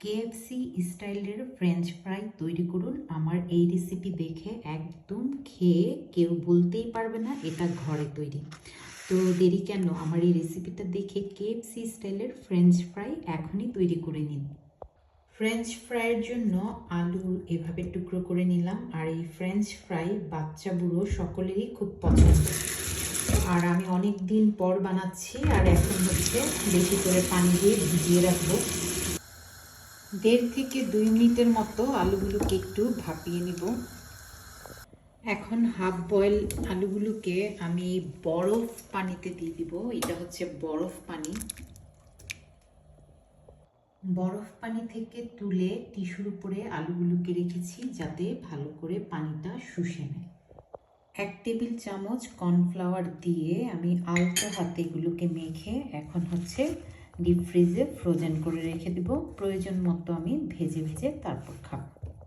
KFC স্টাইলের French fry তৈরি করুন। আমার এই রেসিপি দেখে একদম খেয়ে কেউ বলতেই পারবে না এটা ঘরে তৈরি। তো দেরি কেন? আমার এই রেসিপিটা দেখে কেএফসি স্টাইলের ফ্রেঞ্চ ফ্রাই এখনই তৈরি করে নিন। ফ্রেঞ্চ ফ্রাইয়ের জন্য আলু এভাবে টুকরো করে নিলাম। আর এই ফ্রেঞ্চ ফ্রাই বাচ্চা বুড়ো সকলেরই খুব পছন্দ। আর আমি অনেক দিন পর বানাচ্ছি। আর এখন হচ্ছে বেশি করে পানি দিয়ে ভিজিয়ে রাখব। দেড় থেকে দুই মিনিটের মতো আলুগুলোকে একটু ভাপিয়ে নিব। এখন হাফ বয়েল আলুগুলোকে আমি বরফ পানিতে দিয়ে দিব। এটা হচ্ছে বরফ পানি। বরফ পানি থেকে তুলে টিস্যুর উপরে আলুগুলোকে রেখেছি যাতে ভালো করে পানিটা শুষে নেয়। এক টেবিল চামচ কর্নফ্লাওয়ার দিয়ে আমি আলতো হাতে এগুলোকে মেখে এখন হচ্ছে ডিপ ফ্রিজে ফ্রোজেন করে রেখে দেব। প্রয়োজন মতো আমি ভেজে ভেজে তারপর খাব।